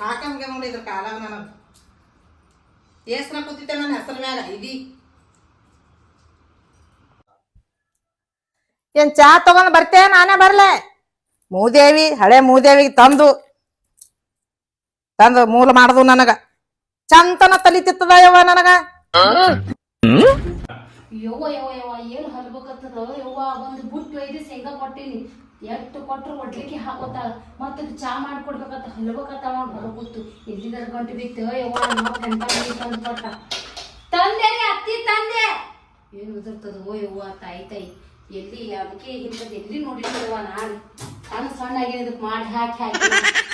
ಹಾಕಿದ್ರು ನೋಡಿ ಇದ್ರ ಕಾಲಾಗ ನನಗ ಏಸ್ನ ಕೂತಿದ್ದೆ ನನ್ನ ಹೆಸರು ಮ್ಯಾಗ ಇದಿ. ಏನ್ ಚಾ ತಗೊಂಡ್ ಬರ್ತೇ? ನಾನೇ ಬರ್ಲೆ. ಮೂದೇವಿ ಹಳೆ ಮೂದೇವಿಗೆ ತಂದು. ತಂದು ಮೂಲ ಮಾಡದು ನನಗ. ಚಂತನ ತಲಿತಿತ್ತದ ಯವ್ವ ನನಗ. ಯವ್ವ ಯವ್ವ ಯವ್ವ ಏನ್ ಹಲ್ಬೇಕತ್ತದ ಯವ್ವ ಒಂದು ಬುಟ್ಟು ಒಯ್ದು ಶೇಂಗಾ ಕೊಟ್ಟಿನಿ. ಎಷ್ಟು ಕೊಟ್ಟರು ಒಡ್ಲಿಕ್ಕೆ ಹಾಕೋತಾಳ ಮತ್ತೆ ಚಾ ಮಾಡ್ಕೊಡ್ಬೇಕಂತ ಹಲ್ಬೇಕತ್ತಾಳ ಅವ್ನ್ ಹೊರಗುತ್ತು ಎಲ್ಲಿದಾರ ಗಂಟು ಬಿತ್ತು? ಕೊಟ್ಟ. ತಂದೆ ಅತ್ತಿ ತಂದೆ! ಏನು ಉದುರ್ತದ ಓ ಯವ್ವ, ತಾಯಿ ತಾಯಿ. ಎಲ್ಲಿ, ಅದಕ್ಕೆ ಇಂಥದ್ದು ಎಲ್ಲಿ ನೋಡಿರ್ತೀವ ನಾನು ಸಣ್ಣ ಸಣ್ಣ ಆಗಿರೋದಕ್ಕೆ ಮಾಡಿ ಹಾಕಿ ಹಾಕಿ.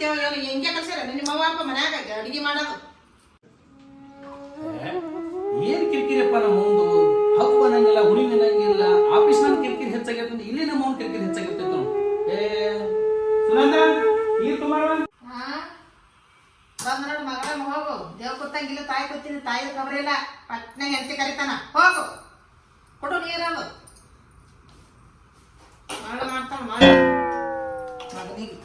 ಏನು ಹೆಂಗೆ ಕಲ್ಸ್ಯಾರ ನಿಮ್ಮ ಅವ್ವ ಅಪ್ಪ ಮನ್ಯಾಗ ಅಡಿಗೆ ಮಾಡೋದು. ಏನ್ ಕಿರಿಕಿರಿಪ್ಪ ನಮ್ಮ ಒಂದು ಹಕ್ಕು ಅನ್ನಂಗಿಲ್ಲ ಹುಡುಗಿ ಅನ್ನಂಗಿಲ್ಲ ಆಫೀಸ್ ನನ್ ಕಿರಿಕಿರಿ ಹೆಚ್ಚಾಗಿರ್ತದೆ ಇಲ್ಲಿ ನಮ್ಮ ಅವ್ನ ಕಿರಿಕಿರಿ ಹೆಚ್ಚಾಗಿರ್ತೈತೆ ನಾವು ಏ ಸುನಂದ ನೀರ್ ಹಾ ಬಂದ್. ನೋಡು ಮಗಳ ಹೋಗು. ದೇವ್ ಕೂತಂಗಿಲ್ಲ ತಾಯಿ ಕೂತೀನಿ ತಾಯಿ ಖಬರ ಇಲ್ಲ. ಪಟ್ನೆ ಹೆಂಡತಿ ಕರಿತಾನ. ಹೋಗು. ಕೊಡು ನೀರದು. ಮಾಡ ಮಾಡ್ತಾನ ಮಾಡ. ಮಗನಿಗೆ.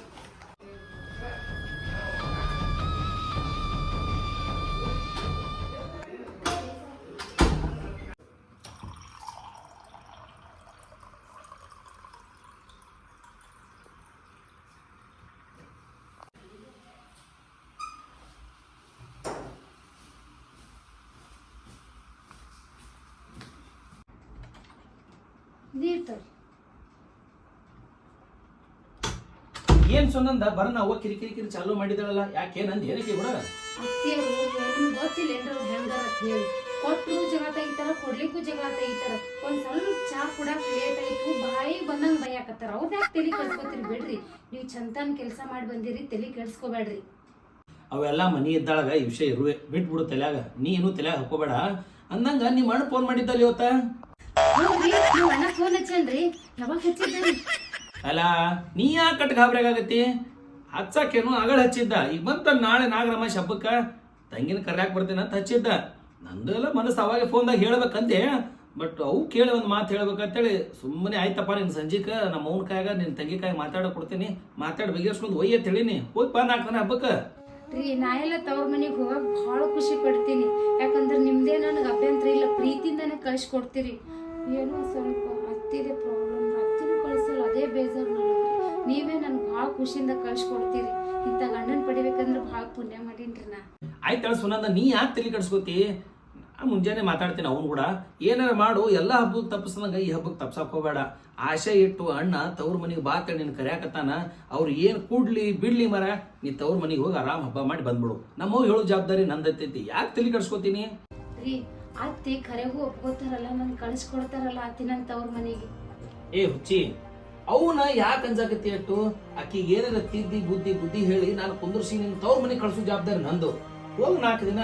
ನೀರ್ ತರ್ರಿ ಏನ್ ಸುನಂದ ಬರ ನಾವು ಕಿರಿ ಕಿರಿ ಚಾಲು ಮಾಡಿದಳಲ್ಲ ಯಾಕೆ ನಂದು ಏನಕ್ಕೆ ಬಿಡ. ಅತ್ತಿಯರು ನಿಮ್ಗೆ ಗೊತ್ತಿಲ್ಲ ಏನ್ರ ಅವ್ರು ಹೆಂಗಾರ ಅಂತ ಹೇಳಿ. ಕೊಟ್ಟು ಜಗಳ ತೆಗಿತಾರ ಕೊಡ್ಲಿಕ್ಕೂ ಜಗಳ ತೆಗಿತಾರ ಒಂದ್ ಸ್ವಲ್ಪ ಚಾ ಕೂಡ ಲೇಟ್ ಆಯ್ತು. ಬಾಯಿ ಬಂದಂಗ್ ಬೈಯಾಕತ್ತಾರ ಅವ್ರ ಯಾಕೆ ತಲೆ ಕೆಡ್ಸ್ಕೊತೀರಿ ಬಿಡ್ರಿ. ನೀವು ಚಂತನ್ ಕೆಲಸ ಮಾಡಿ ಬಂದಿರಿ ತಲೆ ಕೆಡ್ಸ್ಕೊಬೇಡ್ರಿ. ಅವೆಲ್ಲ ಮನಿ ಇದ್ದಾಳಾಗ ಈ ವಿಷಯ ಇರುವೆ. ಬಿಟ್ಬಿಡು ತಲ್ಯಾಗ. ನೀ ಏನು ತಲ್ಯಾಗ ಹಾಕೋಬೇಡ ಅಂದಂಗ ನಿಮ್ಮ ಅಣ್ಣ ಫೋನ್ ಮಾಡಿದ್ದಲ್ಲ ಇವತ್ತ? ಅಲ್ಲ ನೀ ಯಾಕೆ ಕಟ್ ಗಾಬರಿಯಾಗತ್ತಿ ಹಚ್ಚಕ್ಕೇನು ಅಗಳ ಹಚ್ಚಿದ್ದ. ಈಗ ಬಂತ ನಾಳೆ ನಾಗರಮ್ಮ ಹಬ್ಬಕ್ಕ ತಂಗಿನ ಕರ್ಯಾಕ್ ಬರ್ತೀನಿ ಅಂತ ಹಚ್ಚಿದ್ದ. ನಂದೆಲ್ಲ ಮನಸ್ಸು ಅವಾಗ ಫೋನ್ದಾಗ ಹೇಳ್ಬೇಕಂತೆ ಬಟ್ ಅವು ಕೇಳಿ ಒಂದು ಮಾತು ಹೇಳ್ಬೇಕಂತೇಳಿ ಸುಮ್ಮನೆ ಆಯ್ತಪ್ಪ ನಿನ್ನ ಸಂಜಿಕ ನಮ್ಮ ಅವನ ಕಾಯಾಗ ನಿನ್ನ ತಂಗಿ ಕಾಯಿ ಮಾತಾಡೋ ಕೊಡ್ತೀನಿ. ಮಾತಾಡಿ ಬಗೆಹರಿಸ್ಕೊಂಡು ಒಯ್ಯ ತಿಳಿನಿ ಹೋಗಿ ಬಾ ನಾಲ್ಕು ಹಬ್ಬಕ್ಕೆ. ರೀ ನಾ ಎಲ್ಲ ತವ್ರ ಮನೆಗೆ ಹೋಗಕ್ ಭಾಳ ಖುಷಿ ಪಡ್ತೀನಿ. ಯಾಕಂದ್ರೆ ನಿಮ್ದೇ ನನಗೆ ಅಭ್ಯಂತರ ಇಲ್ಲ. ಪ್ರೀತಿಯಿಂದಾನೆ ಕಳ್ಸಿಕೊಡ್ತೀರಿ ಏನೋ ಸ್ವಲ್ಪ ಹತ್ತಿದೆ ಪ್ರಾಬ್ಲಮ್ ಹತ್ತಿನೂ ಕಳಿಸಲ್ಲ ಅದೇ ಬೇಜಾರು ನನಗೆ ನೀವೇ ನನ್ಗೆ ಭಾಳ ಖುಷಿಯಿಂದ ಕಳ್ಸಿಕೊಡ್ತೀರಿ. ಇಂಥ ಗಂಡನ ಪಡಿಬೇಕಂದ್ರೆ ಭಾಳ ಪುಣ್ಯ ಮಾಡೀನ್ರಿ ನಾ. ಆಯ್ತಳ ಸುನಂದ ನೀ ಯಾಕೆ ತಲೆ ಕೆಡಿಸ್ಕೋತಿ? ನಾ ಮುಂಜಾನೆ ಮಾತಾಡ್ತೀನಿ ಅವನು ಕೂಡ. ಏನಾರ ಮಾಡು ಎಲ್ಲ ಹಬ್ಬಕ್ಕೆ ತಪ್ಪಿಸ್ದಂಗೆ ಈ ಹಬ್ಬಕ್ಕೆ ತಪ್ಸಕ್ ಹೋಗಬೇಡ. ಆಶೆ ಇಟ್ಟು ಅಣ್ಣ ತವ್ರ ಮನೆಗೆ ಬಾ ನಿನ್ ಕರ್ಯಾಕತ್ತಾನ. ಅವ್ರು ಏನು ಕೂಡ್ಲಿ ಬಿಡ್ಲಿ ಮರ ನೀ ತವ್ರ ಮನೆಗೆ ಹೋಗಿ ಆರಾಮ್ ಹಬ್ಬ ಮಾಡಿ ಬಂದ್ಬಿಡು. ನಮ್ಮವ್ ಹೇಳೋ ಜವಾಬ್ದಾರಿ ನಂದೈತಿ ಯಾಕೆ ತಲೆ ಕಡ್ಸ್ಕೊತೀನಿ? ಅತ್ತಿ ಕರೆಗೂ ಒಪ್ಕೋತಾರಲ್ಲ ನನ್ ಕಳಿಸ್ಕೊಡ್ತಾರಲ್ಲ ಅತ್ತಿನಂತ ಅವ್ರ ಮನೆಗೆ. ಏ ಹುಚ್ಚಿ ಅವನ ಯಾಕೆ ಅಂಜಾಕತಿ ಅಟ್ಟು? ಆಕಿಗೆ ಏನಾರ ತಿದ್ದಿ ಬುದ್ಧಿ ಬುದ್ಧಿ ಹೇಳಿ ನಾನು ಕುಂದರ್ಸಿ ನಿನ್ ತವ್ರ ಮನೆಗೆ ಕಳ್ಸೋ ಜವಾಬ್ದಾರಿ ನಂದು. ಹೋಗಿ ನಾಲ್ಕು ದಿನ.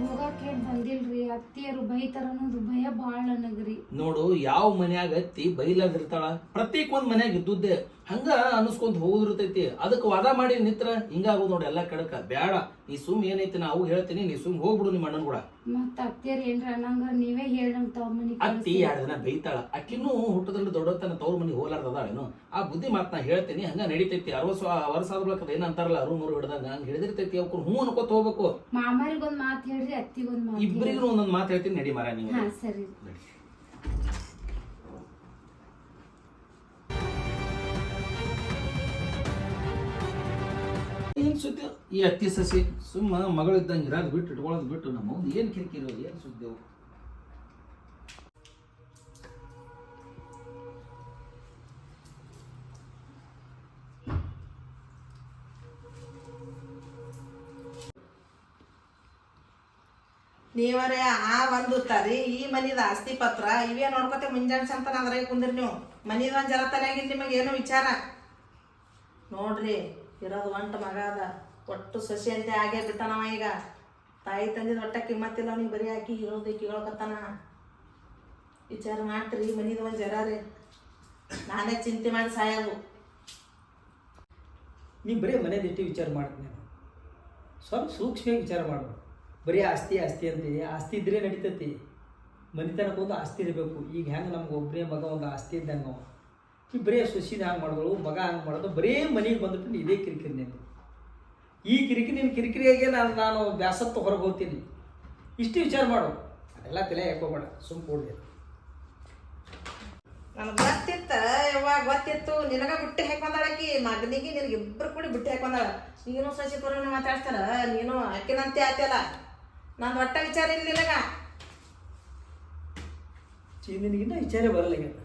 ಹೋಗಕ್ಕೆ ಬಂದಿಲ್ರಿ ಅತ್ತಿಯರು ಬೈತಾರ ಅನ್ನೋದು ಭಯ ಭಾಳ ನನಗ್ರಿ. ನೋಡು ಯಾವ ಮನ್ಯಾಗ ಅತ್ತಿ ಬೈಲಾದಿರ್ತಾಳ ಪ್ರತ್ಯೇಕ ಒಂದ್ ಮನ್ಯಾಗ ಇದ್ದುದ್ದೆ. ಹಂಗ ಅನಸ್ಕೊಂತ ಹೋಗಿರ್ತೈತಿ ಅದಕ್ಕೆ ವಾದ ಮಾಡಿ ನಿತ್ರ ಹಿಂಗಾಗೋದು ನೋಡಿ ಎಲ್ಲಾ ಕಡಕ. ಬ್ಯಾಡ. ನೀ ಸುಮ್ ಏನೈತಿ ನಾವು ಹೇಳ್ತೀನಿ ನೀ ಸುಮ್ ಹೋಗ್ಬಿಡು ನಿಮ್ಮ ಅಣ್ಣನ್ ಕೂಡ. ಮತ್ತ ಅತ್ತಿಯರ್ ಏನ್ರ ಅನ್ನಂಗ ನೀವೇ ಹೇಳಿ ನಮ್ ತವ್ರ ಮನೆಗೆ ಅತ್ತಿ ಎರಡು ದಿನ ಬೈತಾಳ. ಅಕ್ಕಿನೂ ಹುಟ್ಟದಲ್ಲಿ ದೊಡ್ಡತನ ತವ್ರ ಮನಿಗೆ ಹೋಲಾರ್ದದಾಳೇನು ಆ ಬುದ್ಧಿ ಮಾತ್ ನಾ ಹೇಳ್ತೀನಿ ಹಂಗ ನಡಿತೈತಿ. ಅರವತ್ ವರ್ಷ ಏನ ಏನಂತಾರಲ್ಲ ಅರು ಮೂರು ಹಿಡ್ದಂಗ ಹಂಗ ಹಿಡಿದಿರ್ತೈತಿ ಅವ್ರು ಹ್ಞೂ ಅನ್ಕೋತ ಹೋಗ್ಬೇಕು. ಮಾಮಾರಿಗೊಂದ್ ಮಾತು ಹೇಳ್ರಿ ಅತ್ತಿಗೊಂದ್ ಮಾತು ಇಬ್ಬರಿಗೂ ಒಂದೊಂದ್ ಮಾತು ಹೇಳ್ತೀನಿ ನಡಿ ಮರ ನೀವು. ಹಾ ಸರಿ. ಸುದ್ದಿ? ಈ ಅತ್ತಿ ಸಸಿ ಸುಮ್ಮ ಮಗಳಿದ್ದಂಗೆ ಇರೋದು ಬಿಟ್ಟು ಇಟ್ಕೊಳ್ಳೋದು ಬಿಟ್ಟು ನಮ್ಮ ಏನ್ ಕಿರಿಕಿರಿ ಏನು ಸುದ್ದಿ ಅವು ನೀವರೇ, ಆ ಒಂದು ತರಿ, ಈ ಮನಿದ ಆಸ್ತಿ ಪತ್ರ ಇವೇ ನೋಡ್ಕೊತೆ ಮುಂಜಾನೆ ಸಂತಾನ ಅದ್ರಾಗ ಕುಂದ್ರಿ ನೀವು. ಮನಿದ ಒಂದ್ ಜರ ನಿಮಗೆ ಏನು ವಿಚಾರ? ನೋಡ್ರಿ ಇರೋದು ಒಂಟ ಮಗ ಅದ. ಒಟ್ಟು ಸಸಿ ಅಂತೆ ಆಗೇ ಬಿಟ್ಟನವ ಈಗ. ತಾಯಿ ತಂದಿದ ಒಟ್ಟ ಕಿಮ್ಮತ್ತಿಲ್ಲ ಅವನಿಗೆ ಬರೀ ಹಾಕಿ ಇರೋದು ಕೇಳಕತ್ತಾನ. ವಿಚಾರ ಮಾಡ್ತೀರಿ, ಮನಿದ ಒಂದು ಜರ ರೀ. ನಾನೇ ಚಿಂತೆ ಮಾಡಿ ಸಾಯೋದು. ನೀ ಬರೀ ಮನೆದಿಟ್ಟು ವಿಚಾರ ಮಾಡ್ತೀನಿ ಸ್ವಲ್ಪ ಸೂಕ್ಷ್ಮವಾಗಿ ವಿಚಾರ ಮಾಡು. ಬರೀ ಆಸ್ತಿ ಆಸ್ತಿ ಅಂತೆ. ಆಸ್ತಿ ಇದ್ರೆ ನಡೀತೈತಿ. ಮನೆತನಕ್ಕೊಂದು ಆಸ್ತಿ ಇರಬೇಕು. ಈಗ ಹೆಂಗೆ ನಮ್ಗೆ ಒಬ್ಬರೇ ಮಗ, ಒಂದು ಆಸ್ತಿ ಇದ್ದಂಗೆ ಬರೀ ಸೊಸಿನ ಹಂಗೆ ಮಾಡೋದು ಮಗ ಹಂಗೆ ಮಾಡೋದು ಬರೀ ಮನೆಗೆ ಬಂದ್ಬಿಟ್ಟು ಇದೇ ಕಿರಿಕಿರಿ ನಿಂದು ಈ ಕಿರಿಕಿರಿ ನಿನ್ನ ಕಿರಿಕಿರಿಯಾಗೆ ನಾನು ನಾನು ಬ್ಯಾಸತ್ತು ಹೊರಗೆ ಹೋಗ್ತೀನಿ. ಇಷ್ಟು ವಿಚಾರ ಮಾಡು. ಅದೆಲ್ಲ ತಲೆ ಹಾಕೋಬೇಡ ಸುಮ್ಮ ಕೂಡಲಿ. ನನಗೆ ಗೊತ್ತಿತ್ತ ಯಾವಾಗ ಗೊತ್ತಿತ್ತು. ನಿನಗ ಬಿಟ್ಟು ಹಾಕೊಂಡಾಳಕಿ ಮಗನಿಗೆ ನಿನಗೆ ಇಬ್ಬರು ಕೂಡಿ ಬಿಟ್ಟು ಹಾಕೊಂಡಾಳ ನೀನು ಸಸಿ ಪುರನ ಮಾತಾಡ್ತಾರ ನೀನು ಅಕ್ಕಿನಂತೆ ಆತಲ್ಲ ನಾನು ಒಟ್ಟ ವಿಚಾರ ಇಲ್ಲ ನಿನಗ. ನಿನಗಿನ್ನ ವಿಚಾರ ಬರಲಾಗ್ಯದ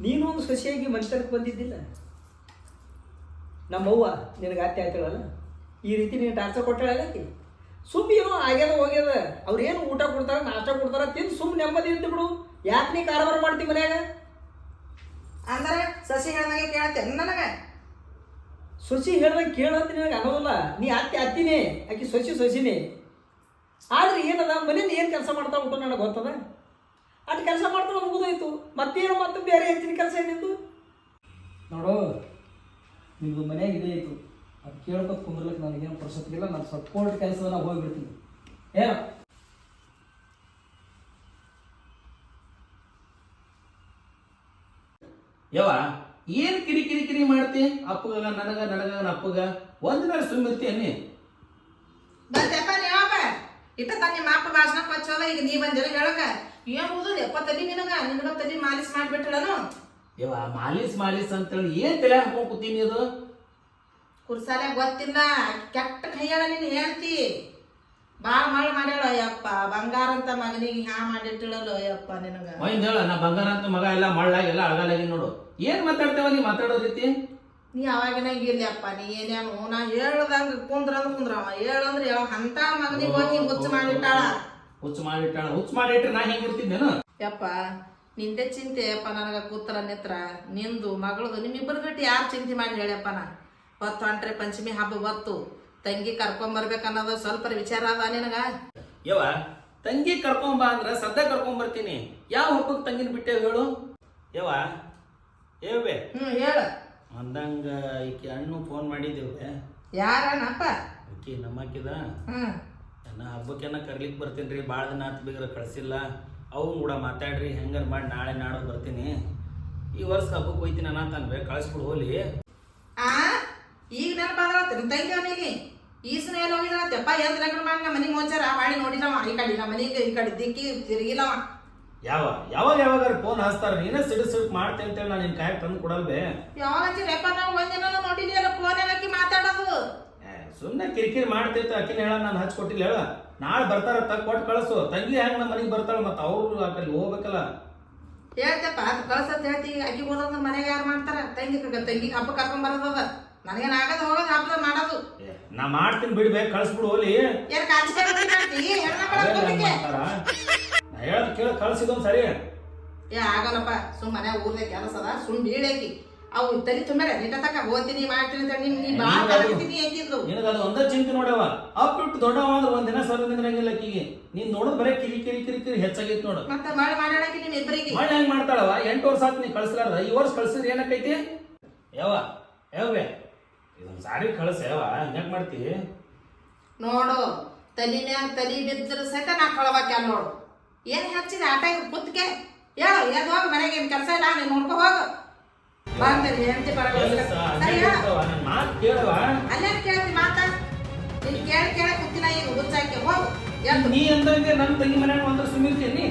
ನೀನು ಒಂದು ಸೊಸೆಯಾಗಿ ಮನುಷ್ಯರಕ್ಕೆ ಬಂದಿದ್ದಿಲ್ಲ? ನಮ್ಮವ್ವ ನಿನಗೆ ಅತ್ತೆ ಆಯ್ತಾಳಲ್ಲ? ಈ ರೀತಿ ನೀನು ಟಾರ್ಚರ್ ಕೊಟ್ಟಾಳಲ್ಲಕಿ ಸುಮ್ಮನೆ ಏನೋ ಆಗ್ಯದ ಹೋಗ್ಯದ. ಅವ್ರೇನು ಊಟ ಕೊಡ್ತಾರ ನಾಷ್ಟ ಕೊಡ್ತಾರ ತಿಂದು ಸುಮ್ಮನೆ ನೆಮ್ಮದಿ ಇದ್ದು ಬಿಡು. ಯಾಕೆ ನೀ ಕಾರವಾರ ಮಾಡ್ತಿ ಮನ್ಯಾಗ? ಅಂದ್ರೆ ಸಸಿ ಹೇಳ್ದಂಗೆ ನನಗೆ ನನಗ. ಸೊಸಿ ಹೇಳ್ದಂಗೆ ಕೇಳಂತ ನಿನಗೆ ಅನ್ನೋದಿಲ್ಲ. ನೀ ಅತ್ತೆ ಅತ್ತಿನೇ ಆಕಿ ಸಸಿ ಸಸಿನೇ. ಆದ್ರೆ ಏನದ? ಮನೇಲಿ ಏನು ಕೆಲಸ ಮಾಡ್ತಾ ಉಂಟು ನನಗೆ ಗೊತ್ತದ? ಅದು ಕೆಲಸ ಮಾಡ್ತಾ ಮುಗಿದೋಯ್ತು. ಮತ್ತೇನು ಮತ್ತೆ ಬೇರೆ ಹೆಚ್ಚಿನ ಕೆಲಸ ಏನಿತ್ತು? ನೋಡು ನಿಮ್ದು ಮನ್ಯಾಗ ಇದೇ ಇತ್ತು. ಅದು ಕೇಳ್ಕೊತ ಕುಂದ್ರಲಿಕ್ಕೆ ನನಗೇನು ಇಲ್ಲ ನಾನು ಸಪೋರ್ಟ್ ಕೆಲಸದಲ್ಲ ಕೆಲಸದ ನಾವು ಹೋಗ್ಬಿಡ್ತೀನಿ. ಏನು ಯವ್ವ ಏನ್ ಕಿರಿ ಕಿರಿ ಕಿರಿ ಮಾಡ್ತಿ? ಅಪ್ಪಗ ನನಗ ನನಗ ನನ್ನ ಅಪ್ಪಗ? ಒಂದ್ ನಾಳೆ ಸುಮ್ಮಿರ್ತಿ ಅನ್ನಿ ನೀವಪ್ಪ ಇಟ್ಟ ತನ್ನ ನಿಮ್ಮ ಅಪ್ಪ ಭಾಷಣ ಕೊಚ್ಚೋದ ಈಗ ನೀ ಬಂದಿರ ಹೇಳಕ. ಏನ್ ಮಾಲೀಸ್ ಅಂತ ತಲಿ ನಿನಗ ನಿನಗ ತಲಿ ಮಾಲಿಸ್ ಮಾಡ್ಬಿಟ್ಟಳನು ಮಾಲಿಸ್ ಮಾಲಿಸ್ ಅಂತೇಳಿ ಏನ್ ತಲೆ ಹಾಕೊಂಡ್ ಕೂತೀನಿ ಅದು ಕುರ್ಸಾಲೆ ಗೊತ್ತಿಲ್ಲ ಕೆಟ್ಟ ಕೈಯಾಳ ನೀನು ಹೇಳ್ತಿ ಬಾಳ ಮಾಡ ಮಾಡ್ಯಾಳ ಅಯ್ಯಪ್ಪ ಬಂಗಾರ ಅಂತ ಮಗನಿಗೆ ಹ್ಯಾ ಮಾಡಿಟ್ಟಿಳಲ್ಲೋ ಅಯ್ಯಪ್ಪ ನಿನಗ. ಒಂದ್ ಹೇಳ ನಾ ಬಂಗಾರ ಅಂತ ಮಗ ಎಲ್ಲ ಮಳ್ಳಾಗಿ ಎಲ್ಲ ಅಳಗಾಲಾಗಿ ನೋಡು. ಏನ್ ಮಾತಾಡ್ತೇವ ನೀ ಮಾತಾಡೋ ರೀತಿ? ನೀ ಅವಾಗಿನ ಇರ್ಲಿಯಪ್ಪ ನೀ ಏನೇನು ನಾ ಹೇಳ್ದಂಗ ಕುಂದ್ರಂದ್ರ ಕುಂದ್ರವ ಹೇಳಂದ್ರ ಯಾವ ಅಂತ ಮಗನಿಗೆ ಹೋಗಿ ಹುಚ್ಚು ಮಾಡಿಟ್ಟಾಳ. ಹುಚ್ಚು ಮಾಡಿಟ್ಟಾಳ ಹುಚ್ಚ ಮಾಡಿಟ್ರೆ ನಾ ಹೆಂಗ್ ಇರ್ತಿದ್ದೇನು ಯಪ್ಪ ನಿಂದೆ ಚಿಂತೆ ಅಪ್ಪ ನನಗ ಕೂತರ ನೆತ್ರ. ನಿಂದು ಮಗಳದು ನಿಮ್ಮಿಬ್ಬರು ಬಿಟ್ಟು ಯಾರು ಚಿಂತೆ ಮಾಡಿ ಹೇಳ್ಯಪ್ಪ ನಾ? ಹೊತ್ತು ಹೊಂಟ್ರೆ ಪಂಚಮಿ ಹಬ್ಬ ಹೊತ್ತು. ತಂಗಿ ಕರ್ಕೊಂಬರ್ಬೇಕು ಅನ್ನೋದು ಸ್ವಲ್ಪ ವಿಚಾರ ಅದ ನಿನಗ? ಯವ್ವ ತಂಗಿ ಕರ್ಕೊಂಬ ಅಂದ್ರ ಸದ್ದ ಕರ್ಕೊಂಬರ್ತೀನಿ ಯಾವ ಹಬ್ಬಕ್ಕೆ ತಂಗಿನ ಬಿಟ್ಟೆ ಹೇಳು? ಯವ್ವ ಏವೆ ಹ್ಮ್ ಹೇಳು. ಅಂದಂಗ ಈಕಿ ಅಣ್ಣು ಫೋನ್ ಮಾಡಿದ್ದೇವೆ ಯಾರಣ್ಣಪ್ಪ? ಓಕೆ ನಮ್ಮಕ್ಕಿದ. ಹ್ಮ್. ನಾ ಹಬ್ಬಕ್ಕೆನ ಕರ್ಲಿಕ್ಕೆ ಬರ್ತೀನಿ ರೀ ಭಾಳ ದಿನ ಆತ್ ಬೇಗ ಕಳಿಸಿಲ್ಲ. ಅವು ಕೂಡ ಮಾತಾಡ್ರಿ ಹೆಂಗಾರ ಮಾಡಿ ನಾಳೆ ನಾಡ ಬರ್ತೀನಿ. ಈ ವರ್ಷ ಹಬ್ಬಕ್ಕೆ ಹೋಯ್ತೀನಿ ಅನ್ನತಾನ್ಬೆ ಕಳಿಸ್ಬಿಡು ಹೋಲಿ ಆ? ಈಗ ನೆನಪಾದ್ರತ್ತ ತಂಗಿ ಅವನಿಗೆ. ಈಸನ ಎಲ್ಲ ಹೋಗಿದ್ರತ್ತಪ್ಪ ಏನ್ ರಗಡ ಮಾಡಿ ನಮ್ಮ ಮನೆಗೆ ಹೋಚಾರ ಮಾಡಿ ನಾವು ಈ ಕಡೆ ನಮ್ಮ ಮನೆಗೆ ಈ ಕಡೆ ದಿಕ್ಕಿ ತಿರುಗಿಲ್ಲವ ಯಾವ ಯಾವಾಗ ಯಾವಾಗ ಫೋನ್ ಹಚ್ತಾರ? ನೀನೇ ಸಿಡು ಸಿಡು ಮಾಡ್ತೆ ಅಂತೇಳಿ ನಾನು ನಿನ್ ಕಾಯಕ್ ತಂದು ಕೊಡಲ್ಬೇ. ಯಾವಾಗ ಹಚ್ಚಿರಪ್ಪ ನಾವು ಒಂದಿನ ನೋಡಿದ್ಯಲ್ಲ ಫೋನ್ ಹಾಕಿ ಮಾತಾಡೋದು? ಸುಮ್ಮನೆ ಕಿರಿಕಿರಿ ಮಾಡ್ತಿರ್ತ ಅಕ್ಕಿನ ಹೇಳ ನಾನು ಹಚ್ಕೊಟ್ಟಿಲ್ಲ ಹೇಳ. ನಾಳೆ ಬರ್ತಾರ ತಗ್ ಕೊಟ್ಟು ಕಳಿಸು. ತಂಗಿ ಹೆಂಗ್ ನಮ್ಮ ಮನೆಗೆ ಬರ್ತಾಳ ಮತ್ತೆ ಅವ್ರು ಕಡೆ ಹೋಗ್ಬೇಕಲ್ಲ. ಹೇಳ್ತಪ್ಪ ಅದು ಕಳ್ಸತ್ ಹೇಳ್ತಿ. ಅಕ್ಕಿ ಹೋದಂದ್ರೆ ಮನೆಗೆ ಯಾರು ಮಾಡ್ತಾರ? ತಂಗಿ ತಂಗಿ ಹಬ್ಬ ಕರ್ಕೊಂಡ್ ಬರೋದದ ನನಗೇನ್ ಆಗದ ಹೋಗೋದು ಹಬ್ಬದ ಮಾಡೋದು. ನಾ ಮಾಡ್ತೀನಿ ಬಿಡ್ಬೇಕು ಕಳ್ಸ್ಬಿಡು ಹೋಲಿ. ಹೇಳದ್ ಕೇಳ ಕಳ್ಸಿದೊಂದ್ ಸರಿ. ಏ ಆಗಲ್ಲಪ್ಪ. ಸುಮ್ಮನೆ ಊರ್ದೆ ಕೆಲಸ ಅದ ಸುಮ್ ಬೀಳೇಕಿ ಅವು ತಲೆ ತುಂಬ ನಿನ್ನ ತಕ ಓದ್ತೀನಿ ಮಾಡ್ತೀನಿ ಅಂತ ನಿಮ್ಗೆ ನೀ ಬಾಳ ಕಲಿತೀನಿ ಅಂತಿದ್ಲು ನಿನಗ ಅದು ಒಂದ ಚಿಂತೆ ನೋಡವ ಅಪ್ ಬಿಟ್ಟು ದೊಡ್ಡವ ಅಂದ್ರೆ ಒಂದ್ ದಿನ ಸರ್ ನಿಂದ್ರಂಗಿಲ್ಲ ಆಕಿಗೆ ನೀನ್ ನೋಡೋದ್ ಬರೇ ಕಿರಿ ಕಿರಿ ಕಿರಿ ಕಿರಿ ಹೆಚ್ಚಾಗೈತಿ ನೋಡು. ಮತ್ತೆ ಮಾಡಿ ಮಾಡ್ಯಾಳಕಿ ನಿಮ್ ಇಬ್ಬರಿಗೆ ಮಳೆ ಹೆಂಗ್ ಮಾಡ್ತಾಳವ ಎಂಟು ವರ್ಷ ಆತ್ ನೀ ಕಳ್ಸಲಾರ ಈ ವರ್ಷ ಕಳ್ಸಿದ್ರೆ ಏನಕ್ಕೈತಿ? ಯಾವ ಯಾವೇ ಇದೊಂದ್ ಸಾರಿ ಕಳ್ಸ ಯಾವ ಹೆಂಗ್ ಮಾಡ್ತಿ? ನೋಡು ತಲಿ ಮ್ಯಾಗ ತಲಿ ಬಿದ್ದರೂ ಸಹಿತ ನಾ ಕಳವಾಕ್ಯ ನೋಡು. ಏನ್ ಹಚ್ಚಿದ? ಆಟ ಕುತ್ಕೆ? ಹೇಳು ಎದ್ ಹೋಗ್ ಮನೆಗೆ ಏನ್ ಕೆಲಸ ಇಲ್ಲ ನೀನ್ ನೋಡ್ಕೊ ಹೋಗು. ಬರ್ತೇನೆ ಹೆಂಡತಿ ಕೇಳವ ಅಲ್ಲೇ ಕೇಳ್ತಿ ಮಾತಾ? ನೀನ್ ಕೇಳ ಕೇಳಿ ಕುತ್ತಿನ ಈಗ ಹುಚ್ಚಾಕಿ ಹೋಗು. ಎದ್ದು. ನೀ ಅಂದಂಗೆ ನನ್ ತಂಗಿ ಮನ್ಯಾಗ ಒಂದ್ರ ಸುಮಿರ್ತೀನಿ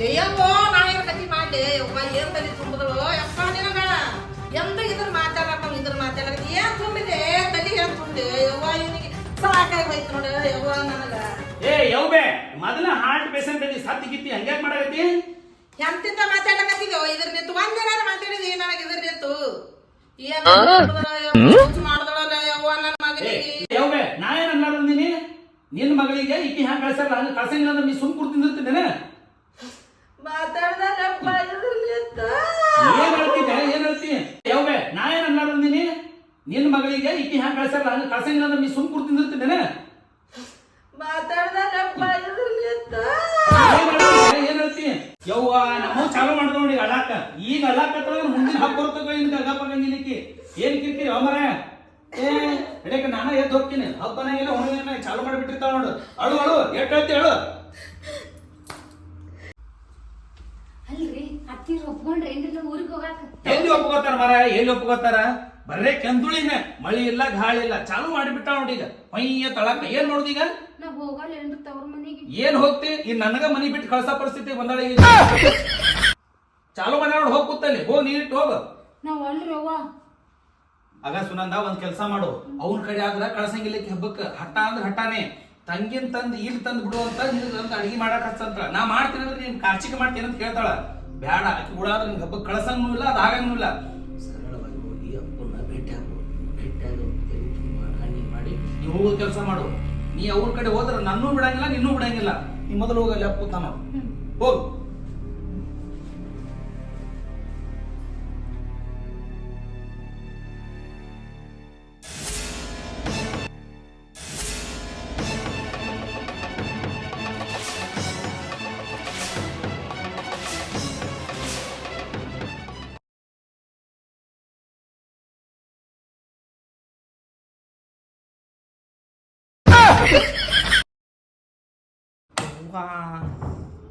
ಅಯ್ಯವ್ವೋ ನಾ? ಏನ್ ಕತಿ ಮಾಡಿ ಯವ್ವ ಏನ್ ತಲೆ ತುಂಬಿದಳು? ಯಪ್ಪ ನಿನಗ ಎಂದ ಇದ್ರ ಮಾತಾಡಕ ಇದ್ರ ಮಾತಾಡಕ ಏನ್ ತುಂಬಿದೆ ತಲೆ ಏನ್ ತುಂಬಿ ಯವ್ವ ಇವನಿಗೆ ಸಾಕಾಗಿ ಹೋಯ್ತು ನೋಡು ಯವ್ವ ನನಗ. ಏ ಯವ್ಬೆ ಮೊದಲ ಹಾರ್ಟ್ ಪೇಷಂಟ್ ಸತ್ತಿ ಗಿತ್ತಿ ಹಂಗ್ಯಾಕ್ ಮಾಡಾಕತ್ತಿ? ಎಂತಿಂತ ಮಾತಾಡಕತ್ತಿದ್ಯೋ ಇದ್ರ ನಿಂತು ಒಂದೇನಾರ ಮಾತಾಡಿದಿ ನನಗೆ ಇದ್ರ ನಿಂತು ಏನ್ ಮಾಡಿದಳೋ ಯವ್ವ, ಹುಚ್ಚ್ ಮಾಡ್ದಳಲ್ಲ ಯವ್ವ ನನ್ನ ಏ ಮಗನಿಗೆ ಯವ್ಬೆ ನಾ ಏನ್ ಅನ್ಲಾರ್ದೀನಿ ನಿನ್ನ ಮಗಳಿಗೆ ಈಕಿ ಹ್ಯಾಂಗ ಕಳ್ಸಾರ ಹಂಗ ಕಳ್ಸಂಗಿಲ್ಲ ಅಂದ್ರೆ ನೀ ಸುಮ್ ಅಂತ. ಏನ್ ಹೇಳ್ತಿದ್ದೆ ಏನ್ ಹೇಳ್ತಿ? ಯಾವೇ ನಾ ಏನ್ ಅನ್ನಾರಂದಿನಿ ನಿನ್ನ ಮಗಳಿಗೆ ಈಕಿ ಹ್ಯಾಂಗ ಕಳ್ಸಾರ ಹಂಗ ಕಳ್ಸಂಗಿಲ್ಲ ಅಂದ್ರೆ ನೀ ಸುಮ್ ಕುಡ್ತಿರ್ತೀನಿ ಮಾತಾಡ್ದಾರಪ್ಪ ಇದ್ರಲ್ಲಿ ಅಂತ ಏನ್ ಹೇಳ್ತಿ? ಯವ್ವ ನಮ್ಮ ಚಾಲು ಮಾಡ್ದ ನೋಡಿ ಅಳಾಕ ಈಗ ಅಳಾಕ ಮುಂದಿನ ಹಬ್ಬ ಬರ್ತಕ್ಕ ಇನ್ ಗಗಪ್ಪಗಂಗಿಲಿಕ್ಕಿ ಏನ್ ಕಿರ್ಕಿರಿ ಅಮರ? ಏ ಎಡಕ ನಾನ ಎದ್ದು ಹೋಗ್ತೀನಿ. ಏನ ಚಾಲೂ ಚಾಲು ಮಾಡಿಬಿಟ್ಟಿರ್ತಾವ ನೋಡು. ಅಳು ಅಳು, ಎಷ್ಟ್ ಹೇಳ್ತಿ ಅಳು ಅಲ್ರಿ ಅತ್ತಿರ್ ಒಪ್ಕೊಂಡ್ರೆ ಏನಿಲ್ಲ ಊರಿಗೆ ಹೋಗಾಕ? ಎಲ್ಲಿ ಒಪ್ಕೋತಾರ ಮರ ಎಲ್ಲಿ ಒಪ್ಕೋತಾರ? ಬರ್ರೆ ಕೆಂದುಳಿನ. ಮಳಿ ಇಲ್ಲ ಗಾಳಿ ಇಲ್ಲ. ಚಾಲು ಮಾಡಿಬಿಟ್ಟ ನೋಡಿ ಈಗ. ಮೈಯ ತಳಕ. ಏನ್ ನೋಡ್ದಿ ಈಗ? ನಾವ್ ಹೋಗಲ್ಲ ಏನ್ರಿ ತವ್ರ ಮನೆಗೆ? ಏನ್ ಹೋಗ್ತಿ? ಈ ನನಗ ಮನಿ ಬಿಟ್ಟು ಕಳ್ಸೋ ಪರಿಸ್ಥಿತಿ ಬಂದಾಳ ಈಗ. ಚಾಲು ಮನೆ ನೋಡಿ ಹೋಗ್ ಕೂತಲ್ಲಿ. ಹೋಗ್ ನೀರಿಟ್ಟು ಹೋಗ. ನಾವ್ ಅಲ್ರಿ ಅವ್ವ. ಆಗ ಸುನಂದ ಒಂದ್ ಕೆಲಸ ಮಾಡು. ಅವ್ನ ಕಡೆ ಆದ್ರ ಕಳ್ಸಂಗಿಲ್ಲ ಹಬ್ಬಕ್ಕ. ಹಠ ಅಂದ್ರೆ ಹಟ್ಟಾನೆ ತಂಗಿನ್ ತಂದ್ ಇಲ್ಲಿ ತಂದ್ ಬಿಡು ಅಂತ ಅಡಿಗೆ ಮಾಡಕ್ ಹಚ್ಚಂತ ನಾ ಮಾಡ್ತೀನಿ ಅಂದ್ರೆ ನೀನ್ ಕಾರ್ಚಿಕ ಮಾಡ್ತೀನಿ ಅಂತ ಕೇಳ್ತಾಳ. ಬ್ಯಾಡ ಆಕೆ ಕೂಡ ಆದ್ರೆ ನಿನ್ ಹಬ್ಬಕ್ಕೆ ಕಳ್ಸಂಗೂ ಇಲ್ಲ ಅದು ಆಗಂಗೂ ಇಲ್ಲ. ಸರಳವಾಗಿ ಹೋಗಿ ಅಪ್ಪನ ಭೇಟಿ ಆಗು ಭೇಟಿಯಾಗಿ ಹಣ್ಣಿ ಮಾಡಿ. ನೀವು ಹೋಗೋ ಕೆಲಸ ಮಾಡು. ನೀ ಅವ್ರ ಕಡೆ ಹೋದ್ರೆ ನನ್ನೂ ಬಿಡಂಗಿಲ್ಲ ನಿನ್ನೂ ಬಿಡಂಗಿಲ್ಲ. ನೀ ಮೊದಲು ಹೋಗಲ್ಲ ಅಪ್ಪು ತಾನು. ಹೋಗು.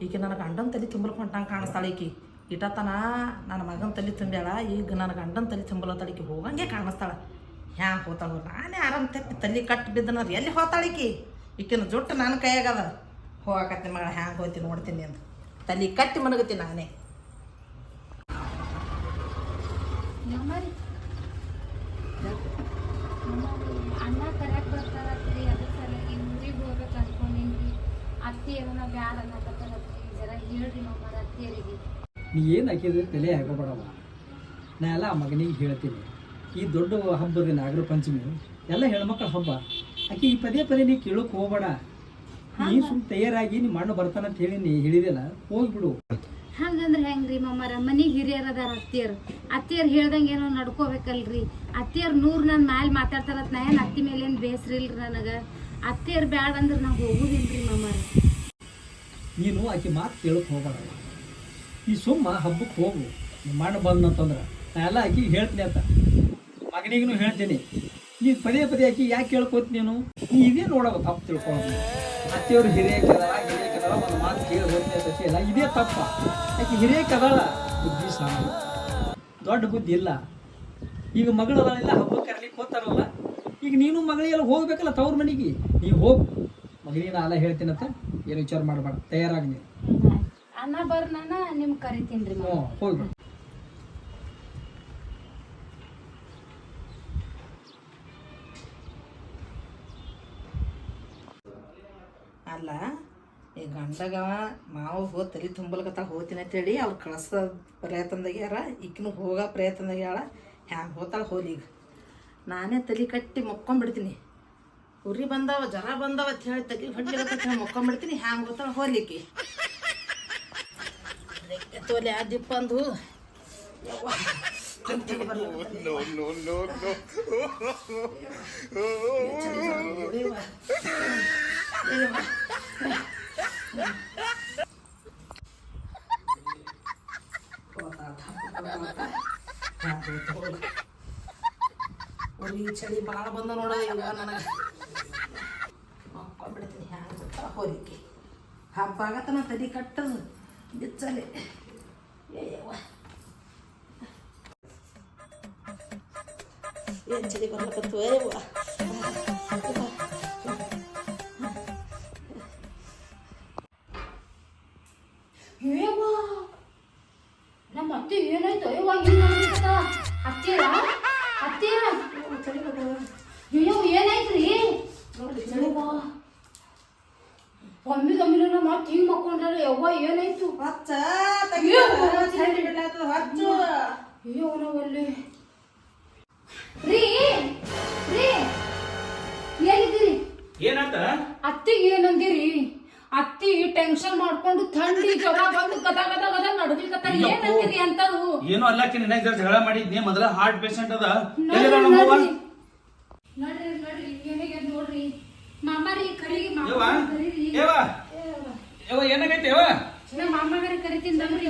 ಈಕೆ ನನ್ನ ಗಂಡನ ತಲೆ ತುಂಬಲ್ಕ್ ಹೊಂಟಂಗೆ ಕಾಣಿಸ್ತಾಳೆ ಈಕಿ. ಇಟತನ ನನ್ನ ಮಗನ ತಲೆ ತುಂಬ್ಯಾಳ, ಈಗ ನನ್ನ ಗಂಡನ ತಲೆ ತುಂಬಲತ್ತಾಳ ಈಕಿ, ಹೋಗಂಗೆ ಕಾಣಿಸ್ತಾಳ. ಹ್ಯಾಂಗೆ ಹೋತಾಳು. ನಾನೇ ಆರಾಮ್ ತಪ್ಪಿ ತಲೆ ಕಟ್ಟು ಬಿದ್ದನ ಎಲ್ಲಿ ಹೋತಾಳ ಈಕಿ? ಈಕಿನ ಜುಟ್ಟು ನನ್ನ ಕೈಯಾಗದ. ಹೋಗಾಕತ್ತೀನಿ ಮಗಳ, ಹ್ಯಾಂಗ ಹೋಗ್ತೀನಿ ನೋಡ್ತೀನಿ ಅಂತ ತಲೆ ಕಟ್ಟಿ ಮನಗತ್ತೀನಿ ನಾನೇ ನಮ್ಮರಿ ಅಣ್ಣ ಕರೆಕ್ಟ್ ಬರ್ತಾರತ್ರಿ ಅದ್ರ ಸಲುವಾಗಿ ಊರಿಗೆ ಹೋಗ್ಬೇಕು ಅನ್ಕೊಂಡೇನ್ರಿ ಬ್ಯಾಡ ಜರ ಹೇಳ್ರಿ ಅತ್ತಿಯರಿಗೆ. ನೀ ಏನು ಹಾಕಿದ್ರೆ? ತಲೆ ಹಾಕೋಬೇಡವ. ನಾ ಎಲ್ಲ ಆ ಮಗನಿಗೆ ಹೇಳ್ತೀನಿ. ಈ ದೊಡ್ಡ ಹಬ್ಬದ ನಾಗರ ಪಂಚಮಿ ಎಲ್ಲ ಹೆಣ್ಮಕ್ಳ ಹಬ್ಬ. ಆಕೆ ಈ ಪದೇ ಪದೇ ನೀ ಕೇಳೋಕೆ ಹೋಗ್ಬೇಡ. ನೀ ಸುಮ್ ತಯಾರಾಗಿ ನಿಮ್ಮ ಮಣ್ಣು ಬರ್ತಾನಂತ ಹೇಳಿ ನೀ ಹೇಳಿದೆಲ್ಲ ಹೋಗ್ಬಿಡು ಹಂಗಂದ್ರೆ ಹೆಂಗ್ರಿ ಮಮ್ಮರ ಮನಿಗೆ ಹಿರಿಯರ್ ಅದಾರ ಅತ್ತಿಯರು. ಅತ್ತಿಯರು ಹೇಳ್ದಂಗೆ ಏನೋ ನಡ್ಕೋಬೇಕಲ್ರಿ. ಅತ್ತಿಯರು ನೂರು ನನ್ನ ಮ್ಯಾಲೆ ಮಾತಾಡ್ತಾರತ್ ನಾ ಏನು ಅತ್ತಿ ಮೇಲೆ ಏನು ಬೇಸ್ರಿಲ್ರಿ ನನಗ? ಅತ್ತಿಯರ್ ಬ್ಯಾಡ ಅಂದ್ರೆ ನಾವು ಹೋಗುದಿಲ್ರಿ ಮಾಮಾರ. ನೀನು ಆಕೆ ಮಾತು ಕೇಳೋಕೆ ಹೋಗಬಾರ ಈ ಸುಮ್ಮ ಹಬ್ಬಕ್ಕೆ ಹೋಗು. ನಿಮ್ಮ ಅಣ್ಣ ಬಂದಂತಂದ್ರೆ ನಾ ಎಲ್ಲ ಆಕಿ ಹೇಳ್ತೀನಿ ಅಂತ. ಮಗನಿಗೂ ಹೇಳ್ತೀನಿ. ನೀ ಪದೇ ಪದೇ ಆಕಿ ಯಾಕೆ ಕೇಳ್ಕೋತಿ ನೀನು? ನೀ ಇದೇ ನೋಡಬ ತಪ್ಪು ತಿಳ್ಕೊಳ್ಳೋದು ಅತ್ತೆಯವರು ಹಿರಿಯ ಹಿರಿಯಕ್ಕದಾರ ಒಂದು ಮಾತು ಕೇಳಿ ಹೋಗ್ತೀನಿ ಅಂತ ಇದೇ ತಪ್ಪ. ಆಕೆ ಹಿರಿಯಕ್ಕದಾಳ ಬುದ್ಧಿ ಸಾಮಾನು ದೊಡ್ಡ ಬುದ್ಧಿ ಇಲ್ಲ. ಈಗ ಮಗಳಲ್ಲ ಹಬ್ಬಕ್ಕೆ ಕರ್ಲಿಕ್ಕೆ ಹೋಗ್ತಾರಲ್ಲ. ಈಗ ನೀನು ಮಗಳಿಗೆಲ್ಲ ಹೋಗ್ಬೇಕಲ್ಲ ತವ್ರ ಮನೆಗೆ. ನೀ ಹೋಗ. ಮಗಳಿಗೆ ನಾ ಎಲ್ಲ ಹೇಳ್ತೀನಂತ ಏನು ವಿಚಾರ ಮಾಡಬೇಡ. ತಯಾರಾಗಿ ನೀನು. ಅಣ್ಣ ಬರ್ ನಿಮ್ಗೆ ಕರಿತೀನಿ ರೀ ಹ್ಞೂ ಹೋಗ್ಬಿಡು ಅಲ್ಲ ಈ ಗಂಡಗ ಮಾವ ಹೋ ತಲೆ ತುಂಬಲ್ಕತ್ತ ಹೋಗ್ತೀನಿ ಅಂತೇಳಿ ಅವ್ರು ಕಳಿಸೋ ಪ್ರಯತ್ನದಾಗ್ಯಾರ ಈಕಿನೂ ಹೋಗೋ ಪ್ರಯತ್ನದಾಗ್ಯಾಳ ಹ್ಯಾಂಗೆ ಹೋತಾಳ ಹೋಲಿ ಈಗ? ನಾನೇ ತಲೆ ಕಟ್ಟಿ ಮಕ್ಕೊಂಬಿಡ್ತೀನಿ ಉರಿ ಬಂದವ ಜರ ಬಂದವ ಅಂತ ಹೇಳಿ ತಲೆ ಹೊಡ್ಲಿಗತ್ತ ಮಕ್ಕೊಂಬಿಡ್ತೀನಿ ಹ್ಯಾಂಗೆ ಹೋತಾಳ ಹೋಲಿಕ್ಕೆ ರೆಕ್ಕೆ ತೋಲೆ ಆ ದಿಪ್ಪಂದು ಯವ್ವ, ಚಳಿ ಯವ್ವ. ಚಳಿ ಭಾಳ ಬಂದ ನೋಡ ಇವ ನನಗೆ. ಮಕ್ಕೊಂಡ್ಬಿಡ್ತೀನಿ ಹ್ಯಾಂಗ ಹೋಲಿಕೆ. ಹಬ್ಬ ಆಗತ್ತನ ತಲೆ ಕಟ್ಟದು. ಬಿಚ್ಚಲಿ. ಏಯವ್ವ. ಏನು ಚಳಿ ಬರ್ಲಕತ್ತು ಏಯವ್ವ ನಮ್ಮ ಅತ್ತೆ ಏನಾಯ್ತು? ಅಯ್ಯವ್ವ ಏನು ಅತ್ತಿಯರ ಅತ್ತಿಯರ ಅಯ್ಯೋ ಏನಾಯ್ತ್ರಿ? ಯವ್ವ ಒಮ್ಮಿಗೆ ಮತ್ತೆ ನಮ್ಮ ಅತ್ತಿ ಹಿಂಗ್ ಮಕ್ಕೊಂಡ್ರ ಯವ್ವ ಏನಾಯ್ತು? ಹಚ್ಚ ತೆಗಿಯೋ ಹಚ್ಚು. ಅಯ್ಯೋ ನಾವಲ್ಲಿ ರೀ ರೀ ಎಲ್ಲಿದ್ದೀರಿ? ಏನಾತ? ಅತ್ತಿಗೆ ಏನಂದಿರಿ? ಅತ್ತಿ ಟೆನ್ಷನ್ ಮಾಡ್ಕೊಂಡು ಥಂಡಿ ಜ್ವರ ಬಂದು ಕದ ಕದ ಕದ ನಡುಗ್ಲಿಕತ್ತಾರ ಏನಂತೀರಿ ಅಂತಾರು? ಏನೋ ಅಲ್ಲಕ್ಕೆ ನಿನ್ನ ಜಗಳ ಮಾಡಿದ್ನಿ ಮೊದಲ ಹಾರ್ಟ್ ಪೇಷಂಟ್ ಅದ. ನೋಡ್ರಿ? ನೋಡ್ರಿ ನೋಡ್ರಿ ನೋಡ್ರಿ ಏನಾಗ್ಯದ ನೋಡ್ರಿ. ಮಾಮಾರಿ ಕರಿ ಯವ್ವ ಮಾಮ ಕರೀರಿ ಯವ್ವ ಯವ್ವ ಏನಾಗೈತೆ ಯವ್ವ? ನಾ ಮಾಮಗಾರಿ ಕರಿತೀನಿ ನಮ್ರಿ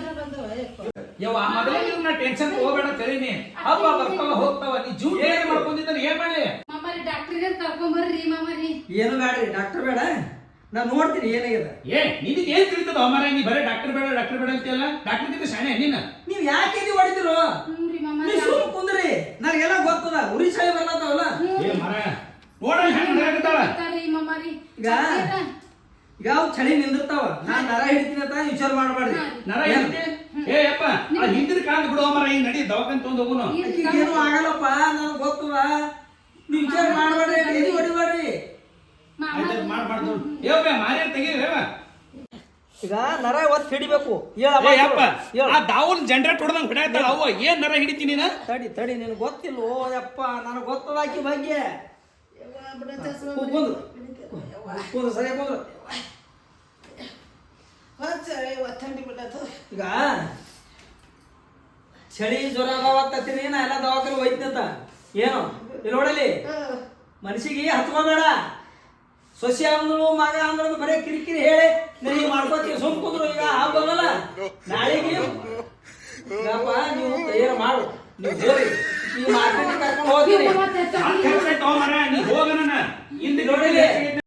ಯವ್ವ ಮೊದಲೇ ನಾ ಟೆನ್ಷನ್ ಹೋಗಬೇಡ ಕರೀನಿ. ಹಬ್ಬ ಬರ್ತಾವ ಹೋಗ್ತಾವ ನೀ ಜೂಟ್ ಏನ್ ಮಾಡ್ಕೊಂಡಿದ್ದಾನೆ ಏನ್ ಮಾಡ್ಲಿ? ಮಾಮಾರಿ ಡಾಕ್ಟ್ರಿಗೆ ಕರ್ಕೊಂಡ್ ಬರ್ರಿ ಮಾಮಾರಿ. ಏನು ಬೇಡ್ರಿ ಡಾಕ್ಟರ್ ಬೇಡ. ನಾ ನೋಡ್ತೀನಿ ಏನಾಗಿದೆ ಏ ನಿನಗೆ ಏನ್ ತಿಳಿತದ ಅಮರ ನೀ ಬರೇ ಡಾಕ್ಟರ್ ಬೇಡ ಡಾಕ್ಟರ್ ಬೇಡ ಅಂತೀಯಲ್ಲ? ಡಾಕ್ಟರ್ ಕಿಂತ ಶಾಣೆ ನೀನ? ನೀವ್ ಯಾಕೆ ಇದು ಹೊಡಿತಿರೋ? ನೀವು ಸುಮ್ ಕುಂದ್ರಿ. ನನಗೆಲ್ಲ ಗೊತ್ತದ ಉರಿ ಸಾಯಿ ಬರ್ಲತ್ತವಲ್ಲ ಏ ಮರ ನೋಡ ಹೆಂಗ್ ನಡಕತ್ತಾಳ ಬರ್ತಾರಿ ಮಾಮಾರಿ ಈಗ? ಈಗ ಅವ್ ಚಳಿ ನಿಂದಿರ್ತಾವ. ನಾನ್ ನರ ಹಿಡಿತೀನಿ ಅಂತ ವಿಚಾರ ಮಾಡಬಾರ್ದು. ನರ ಐತಿ ಏ ಯಪ್ಪ ಆ ಹಿಂದಿನ ಕಾಂತ ಬಿಡು ಮರ ಈ ನಡಿ ದವಾಖಾನೆ ತಗೊಂಡ್ ಹೋಗುನು. ಏನು ಆಗಲ್ಲಪ್ಪ ನನಗೆ ಗೊತ್ತದ. ನೀವು ವಿಚಾರ ಮಾಡಬೇಡ್ರಿ ಎದಿ ಹೊಡಿಬೇಡ್ರಿ? ಮಾಡ್ಬಾರ್ದು. ಏಪ್ಪ ಮಾರಿ ತೆಗೀರಿ. ಈಗ ನರ ಒತ್ತು ಹಿಡಿಬೇಕು? ಏ ಯಪ್ಪ ಆ ದಾವನ್ ಜನರೇಟ್ ಹೊಡೆದಂಗ್ ಹೊಡ್ಯಾತಾಳ ಅವ್ವ ಏನ್ ನರ ಹಿಡಿತೀನಿ ನೀನ? ತಡಿ ತಡಿ ನಿನಗೆ ಗೊತ್ತಿಲ್ವೋ ಯಪ್ಪ ನನಗೆ ಗೊತ್ತದ ಆಕಿ ಬಗ್ಗೆ. ಸರಿ ಕುಂದ್ರು ಒತ್ತಂಡಿ ಬಿಡತ್ತು ಈಗ ಚಳಿ ಜ್ವರ ಅದಾವತ್ತೀನಿ ನಾ ಎಲ್ಲ ದವಾಖಾನೆ ಹೋಯ್ತಂತ ಏನು? ಇಲ್ಲಿ ನೋಡಲಿ ಮನಸ್ಸಿಗೆ ಹತ್ಕೋಬೇಡ. ಸೊಸೆ ಅಂದ್ರು ಮಗ ಅಂದ್ರು ಬರೀ ಕಿರಿಕಿರಿ ಹೇಳಿ. ನೀವು ಮಾಡ್ಕೋತೀವಿ ಸುಮ್ ಕುಂದ್ರು ಈಗ ಆಗೋದಲ್ಲ ನಾಳೆಗೆ ನೀವು ತಯಾರು ಮಾಡು. ನೀವು ಹೋಗಿ ನೀವು ಮಾರ್ಕೆಟ್ ಕರ್ಕೊಂಡು ಹೋಗಿ ಆ ಖರ್ಚ್ ಆಯ್ತು ಅವ್ ಮರ ನೀ ಹೋಗ ನನ್ನ. ಹಿಂದೆ ನೋಡಿಲಿ